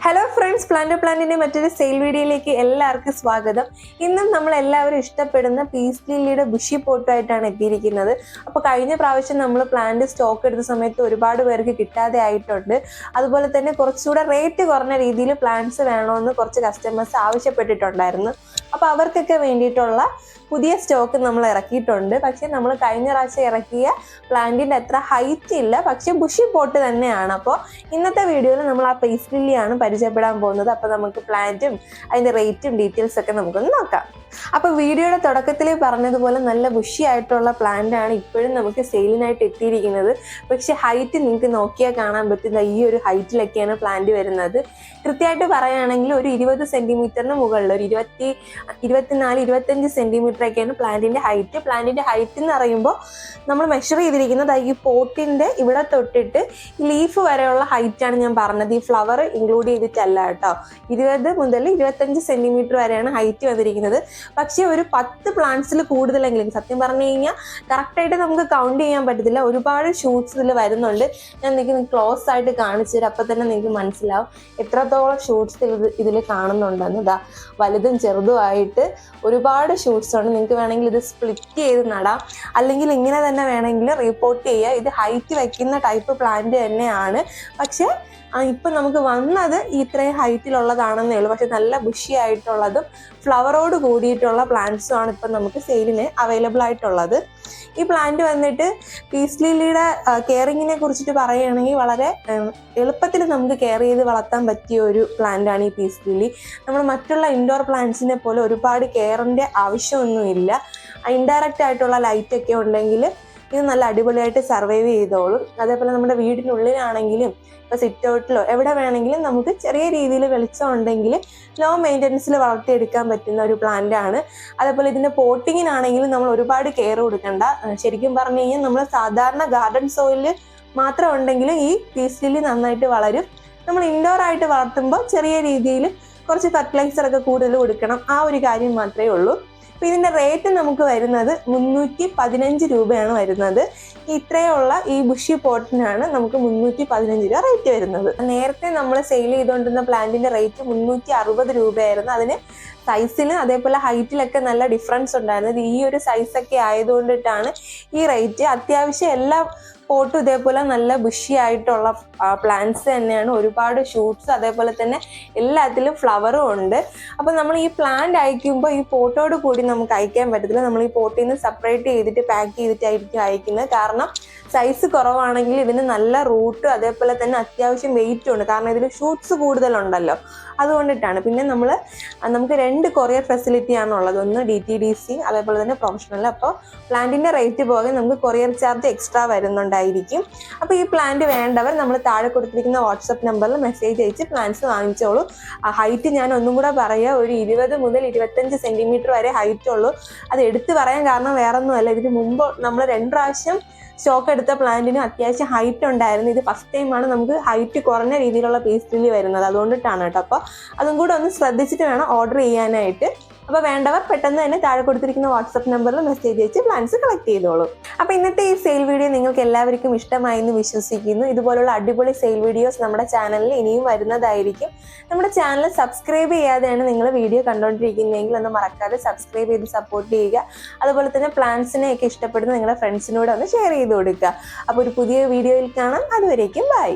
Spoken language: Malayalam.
ഹലോ ഫ്രണ്ട്സ് പ്ലാന്റ് പ്ലാന്റിന്റെ മറ്റൊരു സെയിൽ വീഡിയോയിലേക്ക് എല്ലാവർക്കും സ്വാഗതം. ഇന്നും നമ്മൾ എല്ലാവരും ഇഷ്ടപ്പെടുന്ന പീസ് ലില്ലിയുടെ ബുഷി പോട്ടായിട്ടാണ് എത്തിയിരിക്കുന്നത്. അപ്പോൾ കഴിഞ്ഞ പ്രാവശ്യം നമ്മൾ പ്ലാന്റ് സ്റ്റോക്ക് എടുത്ത സമയത്ത് ഒരുപാട് പേർക്ക് കിട്ടാതെ ആയിട്ടുണ്ട്. അതുപോലെ തന്നെ കുറച്ചുകൂടെ റേറ്റ് കുറഞ്ഞ രീതിയിൽ പ്ലാന്റ്സ് വേണമെന്ന് കുറച്ച് കസ്റ്റമേഴ്സ് ആവശ്യപ്പെട്ടിട്ടുണ്ടായിരുന്നു. അപ്പോൾ അവർക്കൊക്കെ വേണ്ടിയിട്ടുള്ള പുതിയ സ്റ്റോക്ക് നമ്മൾ ഇറക്കിയിട്ടുണ്ട്. പക്ഷേ നമ്മൾ കഴിഞ്ഞ പ്രാവശ്യം ഇറക്കിയ പ്ലാന്റിന്റെ അത്ര ഹൈറ്റ് ഇല്ല. പക്ഷേ ബുഷി പോട്ട് തന്നെയാണ്. അപ്പോൾ ഇന്നത്തെ വീഡിയോയിൽ നമ്മൾ ആ പേസ് ലില്ലിയാണ് പരിചയപ്പെടാൻ പോകുന്നത്. അപ്പോൾ നമുക്ക് പ്ലാന്റും അതിന്റെ റേറ്റും ഡീറ്റെയിൽസ് ഒക്കെ നമുക്കൊന്ന് നോക്കാം. അപ്പോൾ വീഡിയോയുടെ തുടക്കത്തിൽ പറഞ്ഞതുപോലെ നല്ല ബുഷി ആയിട്ടുള്ള പ്ലാന്റ് ആണ് ഇപ്പോഴും നമുക്ക് സെയിലിനായിട്ട് എത്തിയിരിക്കുന്നത്. പക്ഷെ ഹൈറ്റ് നിങ്ങൾക്ക് നോക്കിയാൽ കാണാൻ പറ്റുന്ന ഈ ഒരു ഹൈറ്റിലൊക്കെയാണ് പ്ലാന്റ് വരുന്നത്. കൃത്യമായിട്ട് പറയുകയാണെങ്കിൽ ഒരു ഇരുപത് സെന്റിമീറ്ററിന് മുകളിൽ ഒരു ഇരുപത്തി ഇരുപത്തിനാല് ഇരുപത്തഞ്ച് സെന്റിമീറ്റർ ഒക്കെയാണ് പ്ലാന്റിന്റെ ഹൈറ്റ് പ്ലാന്റിന്റെ ഹൈറ്റ് എന്ന് പറയുമ്പോൾ നമ്മൾ മെഷർ ചെയ്തിരിക്കുന്നത് ഈ പോട്ടിന്റെ ഇവിടെ തൊട്ടിട്ട് ലീഫ് വരെയുള്ള ഹൈറ്റാണ് ഞാൻ പറഞ്ഞത്. ഈ ഫ്ലവർ ഇൻക്ലൂഡ് ചെയ്തിട്ടല്ല കേട്ടോ. ഇരുപത് മുതൽ ഇരുപത്തഞ്ച് സെന്റിമീറ്റർ വരെയാണ് ഹൈറ്റ് വന്നിരിക്കുന്നത്. പക്ഷേ ഒരു പത്ത് പ്ലാന്റ്സിൽ കൂടുതലെങ്കിലും സത്യം പറഞ്ഞു കഴിഞ്ഞാൽ കറക്റ്റായിട്ട് നമുക്ക് കൗണ്ട് ചെയ്യാൻ പറ്റത്തില്ല. ഒരുപാട് ഷൂട്ട്സ് ഇതിൽ വരുന്നുണ്ട്. ഞാൻ നിങ്ങൾക്ക് ക്ലോസ് ആയിട്ട് കാണിച്ചു തരും. അപ്പം തന്നെ നിങ്ങൾക്ക് മനസ്സിലാവും എത്രത്തോളം ഷൂട്ട്സ് ഇതിൽ കാണുന്നുണ്ടെന്ന്. ഇതാ വലുതും ചെറുതുമായിട്ട് ഒരുപാട് ഷൂട്ട്സ് ഉണ്ട്. നിങ്ങൾക്ക് വേണമെങ്കിൽ ഇത് സ്പ്ലിറ്റ് ചെയ്ത് നടാം. അല്ലെങ്കിൽ ഇങ്ങനെ തന്നെ വേണമെങ്കിൽ റിപ്പോർട്ട് ചെയ്യുക ഇത് ഹൈറ്റ് വയ്ക്കുന്ന ടൈപ്പ് പ്ലാന്റ് തന്നെയാണ്. പക്ഷേ ഇപ്പൊ നമുക്ക് വന്നത് ഇത്രയും ഹൈറ്റിലുള്ളതാണെന്നേ ഉള്ളൂ. പക്ഷെ നല്ല ബുഷി ആയിട്ടുള്ളതും ഫ്ലവറോട് കൂടിയിട്ടുള്ള പ്ലാന്റ്സും ആണ് ഇപ്പൊ നമുക്ക് സെയിലിന് അവൈലബിൾ ആയിട്ടുള്ളത്. ഈ പ്ലാന്റ് വന്നിട്ട് പീസ് ലില്ലിയുടെ കെയറിങ്ങിനെ കുറിച്ചിട്ട് പറയുകയാണെങ്കിൽ വളരെ എളുപ്പത്തിൽ നമുക്ക് കെയർ ചെയ്ത് വളർത്താൻ പറ്റിയ ഒരു പ്ലാന്റാണ് ഈ പീസ് ലില്ലി നമ്മൾ മറ്റുള്ള ഇൻഡോർ പ്ലാന്റ്സിനെ പോലെ ഒരുപാട് കെയറിന്റെ ആവശ്യമൊന്നുമില്ല. ഇൻഡയറക്റ്റ് ആയിട്ടുള്ള ലൈറ്റ് ഒക്കെ ഉണ്ടെങ്കിൽ ഇത് നല്ല അടിപൊളിയായിട്ട് സർവൈവ് ചെയ്തോളും. അതേപോലെ നമ്മുടെ വീടിനുള്ളിലാണെങ്കിലും ഇപ്പോൾ സിറ്റ് ഔട്ടിലോ എവിടെ വേണമെങ്കിലും നമുക്ക് ചെറിയ രീതിയിൽ വെളിച്ചം ഉണ്ടെങ്കിൽ ലോ മെയിന്റനൻസിൽ വളർത്തിയെടുക്കാൻ പറ്റുന്ന ഒരു പ്ലാന്റ് ആണ്. അതേപോലെ ഇതിന്റെ പോട്ടിങ്ങിനാണെങ്കിലും നമ്മൾ ഒരുപാട് കെയർ കൊടുക്കണ്ട. ശരിക്കും പറഞ്ഞു കഴിഞ്ഞാൽ നമ്മൾ സാധാരണ ഗാർഡൻ സോയിലിൽ മാത്രം ഉണ്ടെങ്കിലും ഈ പീസ് ലില്ലി നന്നായിട്ട് വളരും. നമ്മൾ ഇൻഡോർ ആയിട്ട് വളർത്തുമ്പോൾ ചെറിയ രീതിയിൽ കുറച്ച് ഫെർട്ടിലൈസർ ഒക്കെ കൂടുതൽ കൊടുക്കണം. ആ ഒരു കാര്യം മാത്രമേ ഉള്ളൂ. ഇതിന്റെ റേറ്റ് നമുക്ക് വരുന്നത് മുന്നൂറ്റി പതിനഞ്ച് രൂപയാണ് വരുന്നത്. ഇത്രയുള്ള ഈ ബുഷി പോട്ടിനാണ് നമുക്ക് മുന്നൂറ്റി പതിനഞ്ച് രൂപ റേറ്റ് വരുന്നത്. നേരത്തെ നമ്മൾ സെയിൽ ചെയ്തുകൊണ്ടിരുന്ന പ്ലാന്റിന്റെ റേറ്റ് മുന്നൂറ്റി അറുപത് രൂപയായിരുന്നു. അതിന് സൈസിന് അതേപോലെ ഹൈറ്റിലൊക്കെ നല്ല ഡിഫറൻസ് ഉണ്ടായിരുന്നത്. ഈ ഒരു സൈസൊക്കെ ആയതുകൊണ്ടിട്ടാണ് ഈ റേറ്റ് അത്യാവശ്യം എല്ലാ പോട്ടും ഇതേപോലെ നല്ല ബുഷി ആയിട്ടുള്ള പ്ലാന്റ്സ് തന്നെയാണ്. ഒരുപാട് ഷൂട്ട്സ് അതേപോലെ തന്നെ എല്ലാത്തിലും ഫ്ലവറും ഉണ്ട്. അപ്പോൾ നമ്മൾ ഈ പ്ലാന്റ് അയക്കുമ്പോൾ ഈ പോട്ടോട് കൂടി നമുക്ക് അയക്കാൻ പറ്റത്തില്ല. നമ്മൾ ഈ പോട്ടിൽ നിന്ന് സെപ്പറേറ്റ് ചെയ്തിട്ട് പാക്ക് ചെയ്തിട്ടായിരിക്കും അയക്കുന്നത്. കാരണം နော် സൈസ് കുറവാണെങ്കിൽ ഇതിന് നല്ല റൂട്ട് അതേപോലെ തന്നെ അത്യാവശ്യം വെയിറ്റും ഉണ്ട്. കാരണം ഇതിൽ ഷൂട്ട്സ് കൂടുതലുണ്ടല്ലോ. അതുകൊണ്ടിട്ടാണ്. പിന്നെ നമ്മൾ നമുക്ക് രണ്ട് കൊറിയർ ഫെസിലിറ്റി ആണുള്ളത്. ഒന്ന് ഡി ടി ഡി സി അതേപോലെ തന്നെ പ്രൊഫഷണൽ അപ്പോൾ പ്ലാന്റിന്റെ റേറ്റ് പോകെ നമുക്ക് കൊറിയർ ചാർജ് എക്സ്ട്രാ വരുന്നുണ്ടായിരിക്കും. അപ്പോൾ ഈ പ്ലാന്റ് വേണ്ടവർ നമ്മൾ താഴെ കൊടുത്തിരിക്കുന്ന വാട്സപ്പ് നമ്പറിൽ മെസ്സേജ് അയച്ച് പ്ലാന്റ്സ് വാങ്ങിച്ചോളൂ. ഹൈറ്റ് ഞാൻ ഒന്നും കൂടെ പറയാം. ഒരു ഇരുപത് മുതൽ ഇരുപത്തഞ്ച് സെന്റിമീറ്റർ വരെ ഹൈറ്റ് ഉള്ളൂ. അത് എടുത്തു പറയാൻ കാരണം വേറെ ഒന്നുമല്ല ഇതിന് മുമ്പ് നമ്മൾ രണ്ട് പ്രാവശ്യം സ്റ്റോക്ക് എടുത്ത പ്ലാന്റിന് അത്യാവശ്യം ഹൈറ്റ് ഉണ്ടായിരുന്നു. ഇത് ഫസ്റ്റ് ടൈമാണ് നമുക്ക് ഹൈറ്റ് കുറഞ്ഞ രീതിയിലുള്ള പേസ്റ്റിൽ വരുന്നത്. അതുകൊണ്ടിട്ടാണ് കേട്ടോ. അപ്പോൾ അതും കൂടെ ഒന്ന് ശ്രദ്ധിച്ചിട്ട് വേണം ഓർഡർ ചെയ്യാനായിട്ട്. അപ്പോൾ വേണ്ടവർ പെട്ടെന്ന് തന്നെ താഴെ കൊടുത്തിരിക്കുന്ന വാട്സപ്പ് നമ്പറിൽ മെസ്സേജ് അയച്ച് പ്ലാൻസ് കളക്ട് ചെയ്തോളൂ. അപ്പോൾ ഇന്നത്തെ ഈ സെയിൽ വീഡിയോ നിങ്ങൾക്ക് എല്ലാവർക്കും ഇഷ്ടമായി എന്ന് വിശ്വസിക്കുന്നു. ഇതുപോലുള്ള അടിപൊളി സെയിൽ വീഡിയോസ് നമ്മുടെ ചാനലിൽ ഇനിയും വരുന്നതായിരിക്കും. നമ്മുടെ ചാനൽ സബ്സ്ക്രൈബ് ചെയ്യാതെയാണ് നിങ്ങൾ വീഡിയോ കണ്ടുകൊണ്ടിരിക്കുന്നതെങ്കിൽ ഒന്ന് മറക്കാതെ സബ്സ്ക്രൈബ് ചെയ്ത് സപ്പോർട്ട് ചെയ്യുക. അതുപോലെ തന്നെ പ്ലാൻസിനെയൊക്കെ ഇഷ്ടപ്പെടുന്ന നിങ്ങളുടെ ഫ്രണ്ട്സിനോട് ഒന്ന് ഷെയർ ചെയ്ത് കൊടുക്കുക. അപ്പോൾ ഒരു പുതിയ വീഡിയോയിൽ കാണാം. അതുവരേക്കും ബൈ